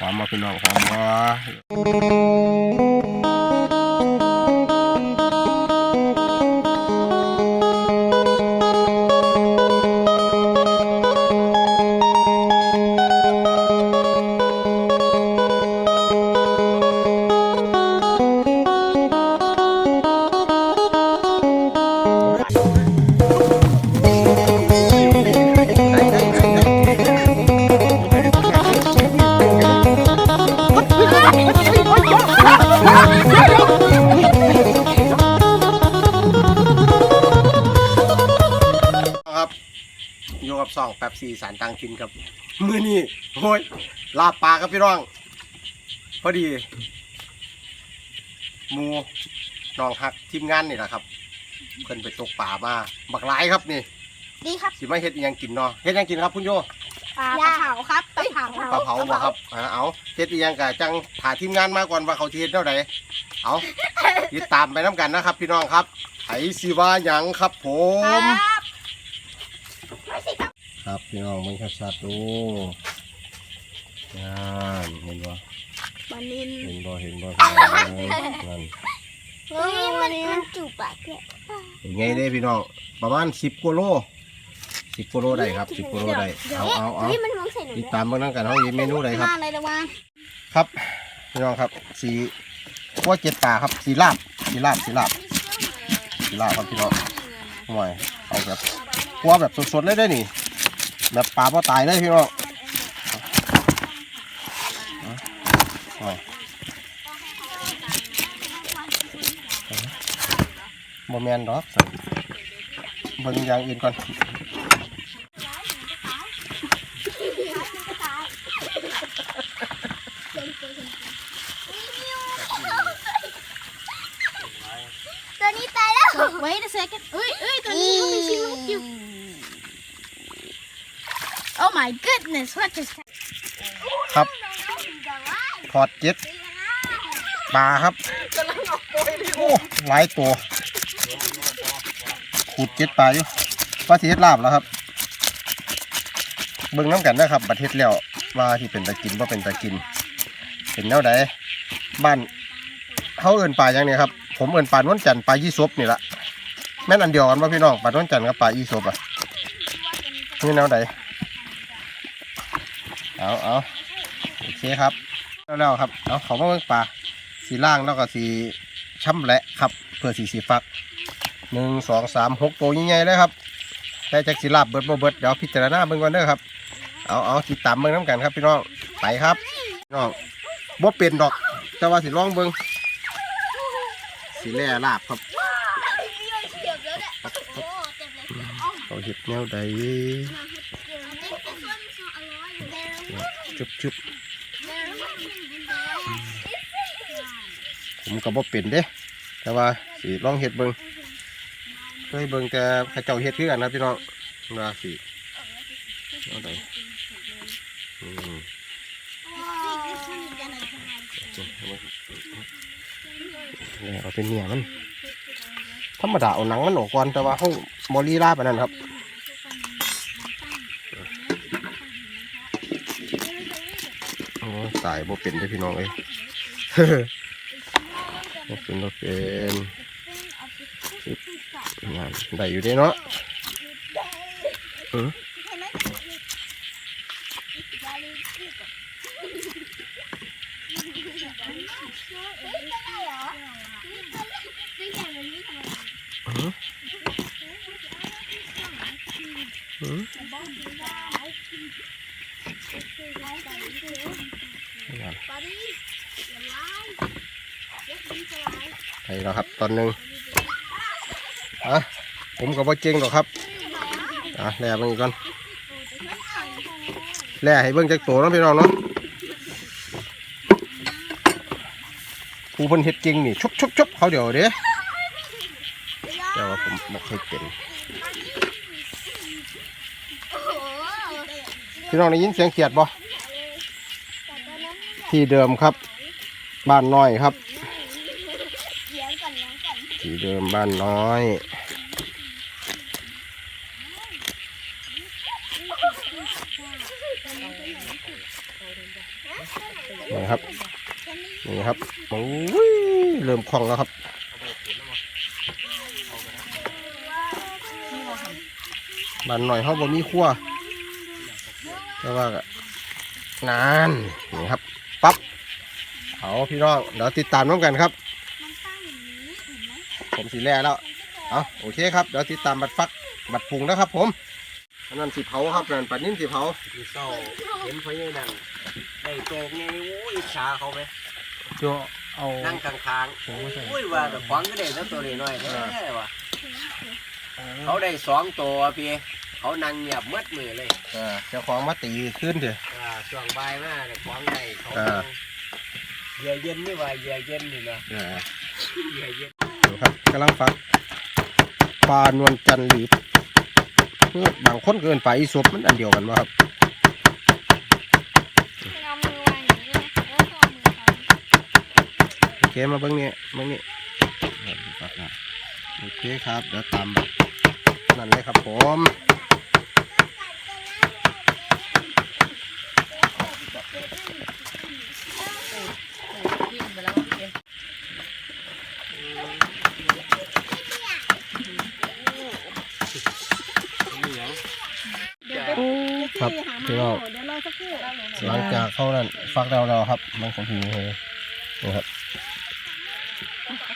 หอมมาพี่น้องหอมมา องแป๊บซีสารตังกินครับมือนี่โอ้ยลาบปลาครับพี่น้อง พอดีหมูน้องหักทีมงานนี่แหละครับ เพิ่นไปตกป่ามาบักหลายครับนี่ดีครับสิมาเฮ็ดอิหยังกินเนาะเฮ็ดหยังกินครับคุณโยปลากระเผาครับปลาเผาปลาเผาบ่ครับอ่าเอาเฮ็ดอีหยังกะจังถ่าทีมงานมาก่อนว่าเขาสิเฮ็ดเท่าใดเอาติดตามไปน้กันนะครับ พี่น้องครับไผสิว่าหยังครับผม ครับพี่น้องมันชัดๆดูนั่นเห็นบ่บันนินเห็นบ่เห็นบ่พี่น้องนั่นเฮ้ยมันมันจูบปากเนี่ยเป็นไงเด้พี่น้องประมาณ10กิโล10กิโลได้ครับ10กิโลได้เอาเอาเอาเฮ้ยมันมองใส่หนูติดตามเบิ่งนํกันเฮาสิเมนูใดครับมาเลยละว่าครับพี่น้องครับสีขั้วเจ็ดป่าครับสีลาบสีลาบสีลาบสีลาบครับพี่น้องห่วยเอาแบบขั้วแบบสดๆเลยได้อนี่ แบบปลาพอตายเลยพี่น้องห่วยโมเมนดอกเบิ่งอย่างอื่นก่อนตัวนี้ตายแล้ว Wait a second เอ้ยเอ้ยตัวนี้ยังมีชีวิตอยู่ Oh my goodness what just ครับถอดเจ็ดปลาครับโอ้หลายตัวขูดเจ็ดปลาอยู่ว่าทีเฮ็ดลาบแล้วครับ เบิ่งน้ำกันนะครับบัดเฮ็ดแล้วว่าที่เป็นตะกินว่าเป็นตะกิน เป็นแนวใดบ้านเขาเอินปลาอย่างนี้ครับ ผมเอินปลานวลจันปลายี่สบนี่ละแม่นอันเดียวกันว่าพี่น้องปลานวลจันกับปลายี่สบอะนี่แนวใด เอาเอาโอเคครับแล้วๆครับเอาเขามาเบิ่งปลาสีล่างแล้วก็สีช่ำแหละครับ เพื่อสีสีฟักหนึ่งสองสามหกตัวใหญ่ๆเลยครับแต่จากสีลาบเบิดบ่เบิดเดี๋ยวพิจารณาเบิ่งก่อนเด้อครับเอาเอาติดตามเบิ่งน้ำกันครับพี่น้องไปครับพี่น้องบ่เป็นดอก แต่ว่าสิลองเบิ่งสีแล่ลาบครับเจ็บแล้วเนี่ยโอ้เจ็บเลยอ๋อเขาเห็ดแนวใด เจุบจุบผมก็บ่เป็นเด้ แต่ว่าสิลองเห็ดเบิงเคยเบิงแต่ข้าเจ้าเห็ดคือกันนะพี่น้องว่าสิแนวใดอืมเนี่ยเอาเป็นเนี่ยมันธรรมดาเอาหนังมันออกก่อนแต่ว่าเขาบอลีลาบอันนั้นครับ โอ้ย ตายบ่เป็นได้พี่น้องเอ้ยบ่เป็นบ่เป็นงานได้อยู่เด้เนาะเออเออเออ ไปแล้วครับตอนหนึ่งอะผมกับว่าเจงหรอกครับอะแล่เบิ่งอีกก่อนแล่ให้เบิ่งจากตัวน้องพี่น้องเนาะผู้เพิ่นเฮ็ดจริงนี่ชุบชุบชุบเขาเดี๋ยวเด้แต่ว่าผมไม่เคยเป็นพี่น้องได้ยินเสียงเขียดบ่ ที่เดิมครับ บ้านน้อยครับ ที่เดิมบ้านน้อยครับนี่ครับโอ้ยเริ่มคล่องแล้วครับบ้านหน่อยเขาบ่มีครัวแต่ว่าก็นานนี่ครับ พี่น้องเดี๋ยวติดตามน้องกันครับผมสีแล่แล้วเอาโอเคครับเดี๋ยวติดตามบัดฟักบัดปรุงนะครับ ผมอันนั้นสีเผาครับนั่นปัดนิ่มสีเผามีเศร้าเห็นเขาใหญ่นั่งได้โตกไงโอ้ยอิจฉาเขาไหมจ้เอานั่งข้างๆโอ้ยว่าแต่ขวางก็ได้สักตัวน้อยๆแน่ว่ะเขาได้สองตัวพี่เขานั่งเงียบมืดมือเลยเออเจ้าของมาตีขึ้นเถอะอ่าช่วงบ่ายมาแต่ขวางได้เขา อ่าเย็นเย็นนี่ว่าเย็นเย็นนี่นะเออเย็นเย็นดูครับกำลังฟักปลานวลจันทร์หลีบเพื่อบางคนเกินไปอีศพมันอันเดียวกันวะครับเอามือวางอย่างนี้นะแล้วก็เอามือเขาโอเคมาเบิ้งนี่เบิ้งนี่โอเคครับเดี๋ยวตามแบบนั่นเลยครับผม ครับพี่น้องเดี๋ยวรอสักครู่หลังจากเข้านั่นฟักแล้วเราครับ มันของผีเลยนี่ครับ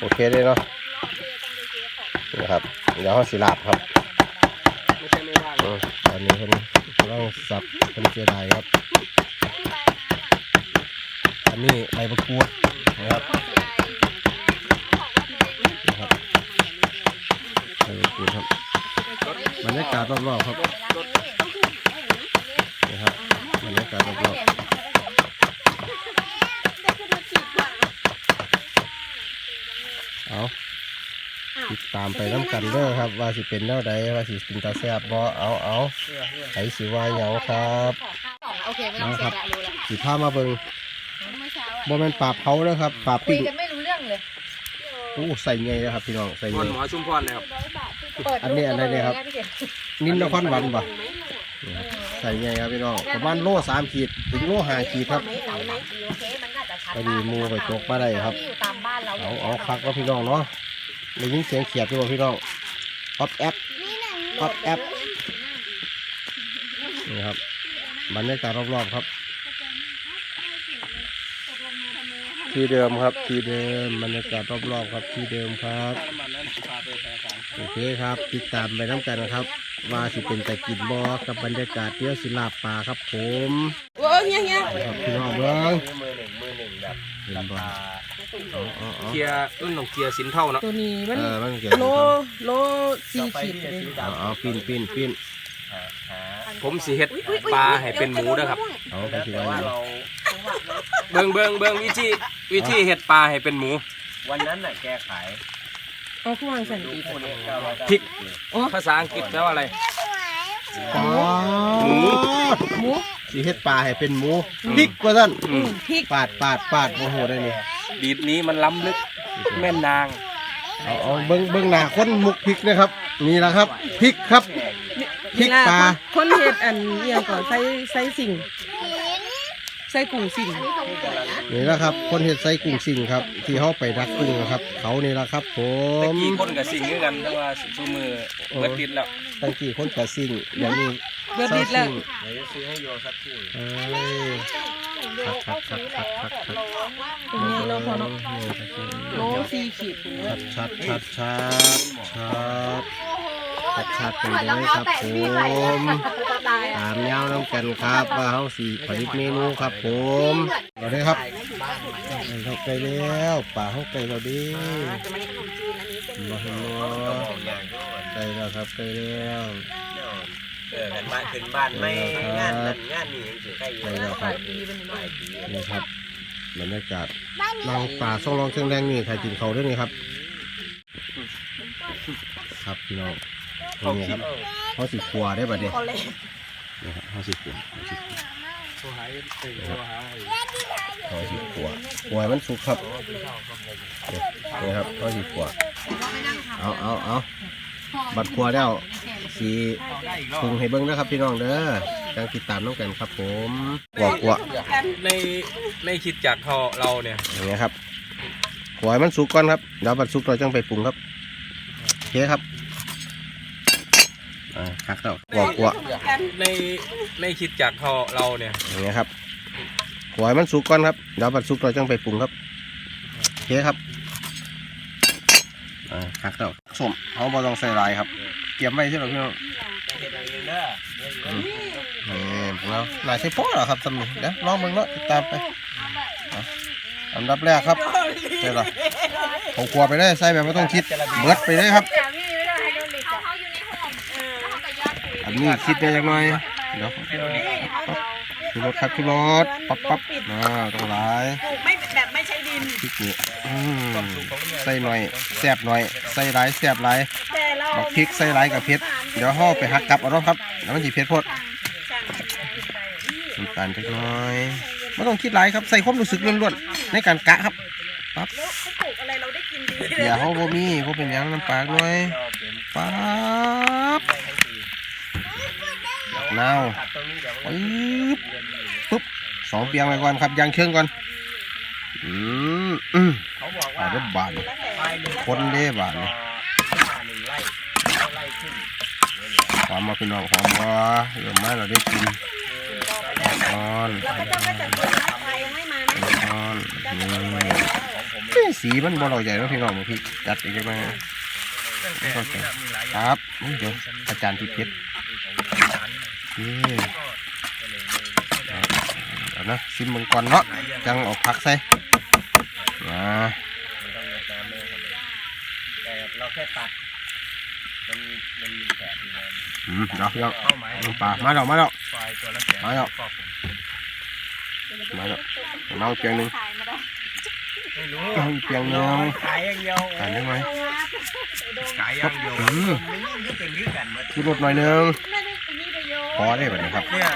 โอเคเลยเนาะนี่ครับเดี๋ยวเขาสิลาบครับไม่ใช่ไม่ว่างอืมตอนนี้เพิ่นต้องสับเพิ่นเสียดายครับ อันนี้ใบมะกรูดนะครับนะครับใบมะกรูดครับบรรยากาศรอบๆครับ นี่ครับบรรยากาศรอบๆเอาติดตามไปน้ำกันเด้อครับ ว่าสิเป็นแนวใดว่าสิเป็นตาแซ่บบ่เอาเอาไผสิว่าหยังครับโอเคไม่ต้องเสียละรู้แล้วสิพามาเบิ่งเมื่อเช้าอะบ่แม่นปลาเผาเด้อครับปลาคุยปิ้งกันไม่รู้เรื่องเลยโอ้ใส่ไงนะครับพี่น้องใส่คไงนหมอชุมพรเลยครับอันนี้อะไรเนี่ยครับ นินนครหวันบ่ ใส่ไงครับพี่น้องประมาณโลสามขีดถึงโลห้าขีดครับไหนไหนไหนโอเคมันก็จะชัดพอดีหมูไปตกมาได้ครับที่อยู่ตามบ้านเราเอาเอาคักว่าพี่น้องเนาะได้ยินเสียงเขียดด้วยบ่พี่น้องป๊อปแอปป๊อปแอปนี่ครับบรรยากาศรอบๆครับ ที่เดิมครับที่เดิมบรรยากาศรอบๆครับที่เดิมครับ โอเคครับ ติดตามไปน้ำกันนะครับ ว่าสิเป็นแต่กินบอกับบรรยากาศเที่ยวศิลาปลาครับผมโอ้ยเงี้ยเงี้ยครับพี่น้องเบิ้งมือหนึ่งมือหนึ่งแบบเห็นบ่เอาเอาเอาเคลียร์รุ่นของเคลียร์สินเท่าเนาะตัวนี้มันเออมันเกี่ยวโลโลสี่ขีดเลยเอาเอาปิ้นปิ้นปิ้นผมสิเฮ็ดปลาให้เป็นหมูเด้อครับเอาไปสิว่าอยู่ เบิ่งเบิ่งเบิ่งวิธีวิธีเฮ็ดปลาให้เป็นหมู วันนั้นน่ะแกขายเอาคู่วางสันติคู่นี้เก้าร้อยพริกภาษาอังกฤษแปลว่าอะไร อ๋อหมู หมูสิเฮ็ดปลาให้เป็นหมูพริกว่าซั่นอืมพริกปาดปาดปาดโอ้โหได้นี่บีดนี้มันล้ำลึกแม่นนาง เอาเอาเบิ้งเบิ้งหน้าคนมุกพริกนะครับนี่แหละครับพริกครับพริกปลาคนเฮ็ดอันเอียงก่อนใส่ใส่สิ่ง ใส่กุ้งสิ่งนี่แหละครับ คนเฮ็ดไส้กุ้งสิงครับ ที่เขาไปดักกุ้งนะครับ เขานี่แหละครับ ผตะมกี้คนกับสิ่งคือกันแต่ว่าซุมือเบิดติดแล้วตั้งกี่คนกะสิงอย่างนี้เบิดดิดแล้ว เดี๋ยวจะซื้อให้โยสักคู่เอ้ยคักคักคักคักคักคักตรงนี้เราพอเนาะโลสี่ขีด ชัดชัดชัดชัดชัด ชัดชัดเป็นเลยครับผมตามยาวน้ำกันครับว่าเขาสี่ผลิตเมนูครับผมเอาเลยครับเข้าไปแล้วป่าเข้าไปเราดิมาเห็นบ่ใกล้แล้วครับใกล้แล้วเออกันบ้านขึ้นบ้านไม่งานนั่นงานนี่ยังสิใกล้อยู่ใกล้แล้วครับนี่ครับบรรยากาศนางป่าส่องรองเครื่องแรงนี่ใครกินเขาด้วยนี่ครับ ครับพี่น้อง นี่ครับเขาสิขัวได้ป่ะเนี่ยนี่ครับเขาสิขัวเขาสิขัวโทรหาเอ้ยโทรหาไอ้เขาสิขัวขัวให้มันสุกครับ นี่ครับเขาสิขัวเอาเอาเอาบัดขัวแล้วสีปรุงให้เบิ้งนะครับพี่น้องเด้อใจจังติดตามน้องกันครับผมกวักกวักไม่ไม่คิดจากเขาเราเนี่ยอย่างเงี้ยครับขอให้มันสุกก่อนครับเดี๋ยวมันสุกเราจังไปปรุงครับโอเคครับ อ่าคักเต่ากวักกวักไม่ไม่คิดจากเขาเราเนี่ยอย่างเงี้ยครับขอให้มันสุกก่อนครับเดี๋ยวมันสุกเราจังไปปรุงครับโอเคครับอ่าคักเต่าส้มเขาบอต้องใส่หลายครับเตรียมไว้ใช่ไหมพี่น้องเฮ็ดเอาเองเด้อนี่พวกเราหลายใช่พ่อเหรอครับสำนึกเดี๋ยวลองมึงเนาะติดตามไปเอาอันดับแรกครับใช่หรอผมกลัวไปได้ใส่แบบไม่ต้องคิดเบิดไปเลยครับ เขาเขาอยู่ในห้องแล้วเขาก็ย อันนี้คิดได้ยังไงเดี๋ยวคือรถครับคือรถปั๊บปั๊บอ่าต้องหลายปลูกไม่แบบไม่ใช้ดินพริกนี่อืมใส่หน่อยแซ่บหน่อยใส่หลายแซ่บหลายแต่เราบักพริกใส่หลายกับเผ็ดเดี๋ยวห่อไปหักกลับเอาเนาะครับแล้วมันจีเผ็ดโพดน้ำตาลจักหน่อยไม่ต้องคิดหลายครับใส่ความรู้สึกล้วนๆในการกะครับปั๊บแล้วเขาปลูกอะไรเราได้กินดีเดี๋ยวเขาบ่มีเขาเป็นยังน้ำปลาหน่อยปั๊บ นาวปึ๊บปึ๊บสองเปียงไปก่อนครับยางเชิงก่อนอืมอืมเขาบอกอ่าว่าเด้บานคนเด้บานต่อนี่ห้าหนึ่งไร่เอาไร่ขึ้นหอมมาพี่น้องหอมว่าเดี๋ยวมาเราได้กินนอนเราก็ต้องไปจัดตัวนะไฟยังไม่มานะนอนนี่เอ้ยสีมันบ่เราใหญ่แล้วพี่น้องมาพี่จัดอีกได้ไหมครับเดี๋ยวอาจารย์ที่เพชร นี่เอานะซิมเมังก่อนเนาะจังเออกผักใส่นะแต่เราแค่ตัดมันมันมีแผลอยู่นะอืมเดี๋ยวพี่น้องน้ำปลามาแล้วมาแล้วไฟตัวละแสนมาแล้วมาแล้วน้องเปียงหนึ่งไม่รู้น้องเปียงหนึ่งขายอย่างเดียวทานได้ไหมขายอย่างเดียวอืมมันยิ่งก็เป็นคือกันหมดคือรสหน่อยหนึง พอได้แบบนี้ครับ เนี่ย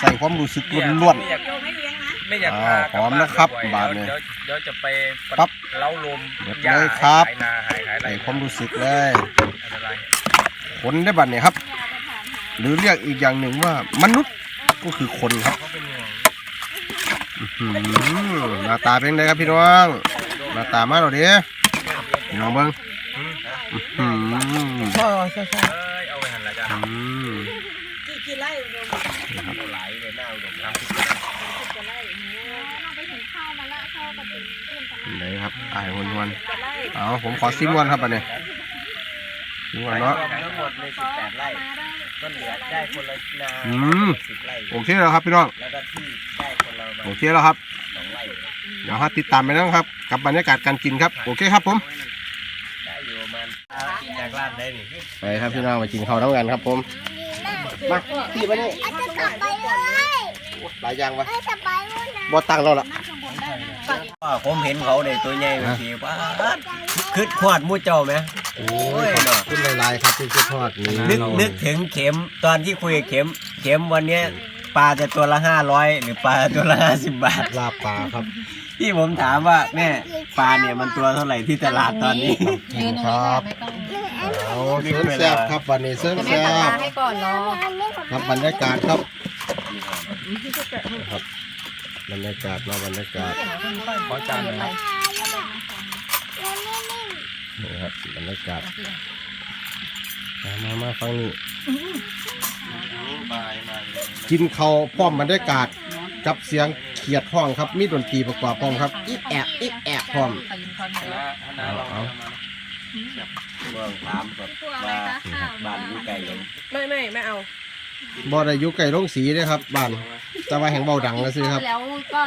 ใส่ความรู้สึกล้วน ไม่อยากโยไม่เลี้ยงนะไม่อยากอ่าพากลัหอมนะครับอยๆบาทเนี่ยเดี๋ยวเดี๋ยวจะไปปั๊บเล้าลมเรียบหญ้าร้อยครับขายนาหายขายๆอะไรใส่ความรู้สึกเลยอันตรายคนได้บัดเนี่ยครับ หรือเรียกอีกอย่างหนึ่งว่ามนุษย์ก็คือคนครับเขาเป็นห่วงอื้อหือหน้าตาเป็นไงครับพี่น้องหน้าตามาเราเด้พี่น้องเบิ้งอื้อหือใช่ใช่ใช่เอ้ยเอาไปหันละจ้ะอืม กี่กี่ไร่โยม หลายเลยหน้าอุดม สามสิบ กี่ไร่ เราไปถึงข้าวมาแล้วข้าวกระตุ้นขึ้นกัน เป็นไงครับอายวนวนกี่ไร่ๆเอาผมขอซิมวันครับอันนี้ซิมวันเนาะทั้งหมดเลยสิบแปดไร่ก็เหลือได้คนละนาอืมสิบไร่โอเคแล้วครับพี่น้องแล้วก็ที่ได้คนละประโอมาณเคแล้วครับสองไร่เดี๋ยวฮะติดตามไปนะครับ กับบรรยากาศการกินครับ โอเคครับผมได้อยู่ประมาณจากร้านได้นี่ไปครับพี่น้องมากินข้าวทั้งกันครับผมมาพี่มานี่อาจจะกลับไปเลยหลายอย่างวะเอ้ยจะไปนู่นนะบ่ตังเราละว่า ผมเห็นเขาในตัวใหญ่บางทีว่าคืดขวดหมูเจ้าไหม โอ้ยขอบคุณหลายๆครับที่ช่วยทอดนี่นึกนึกถึงเข็มตอนที่คุยกับเข็ม เข็มวันเนี้ยปลาจะตัวละห้าร้อยหรือปลาตัวละห้าสิบบาท ลาบปลาครับที่ผมถามว่าแม่ปลาเนี่ยมันตัวเท่าไหร่ที่ตลาดตอนนี้กินครับเอาเส้นแซ่บครับวันนี้เส้นแซ่บให้ก่อนเนาะครับบรรยากาศครับครับ บรรยากาศเนาะบรรยากาศขอจานหน่อยครับนี่ครับบรรยากาศมามามาฟังนี่กินข้าวพร้อมบรรยากาศกับเสียงเขียดห้องครับมีดนตรีประกอบพร้อมครับอีแอบอีแอบพร้อมเอาเอาเมืองถามแบบว่าบ้านอยู่ไกลยังไม่ไม่ไม่เอา บ่ได้อยู่ใกล้โรงสีเด้อครับบ้านแต่ว่าแห่งเบาดังก็ซื้อครับ แล้วก็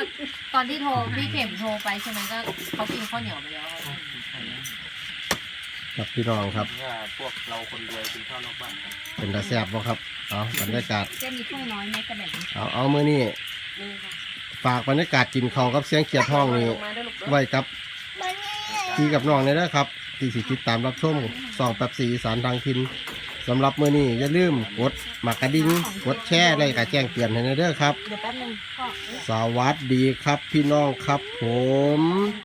ตอนที่โทรพี่เข็มโทรไปใช่ไหมก็เขากินข้าวเหนียวไปแล้วครับพี่น้องครับ ว่าพวกเราคนรวยกินข้าวนอกบ้านกันเป็นตาแซ่บบ่ครับเอาบรรยากาศจะมีถ้วยน้อยไหมกระแบ่งเอาเอามื้อนี้ฝากบรรยากาศกินข้าวกับเสียงเขียดห้องนี่มาได้ลูกไว้กับพี่กับน้องนี่นะครับที่สิติดตามรับชมสองแป๊บสีสารทางทิน สำหรับมื้อนี้อย่าลืมกดหมากกระดิ่งกดแชร์และก็แจ้งเตือนให้ในเด้อครับ เดี๋ยวแป๊บนึงสวัสดีครับพี่น้องครับผม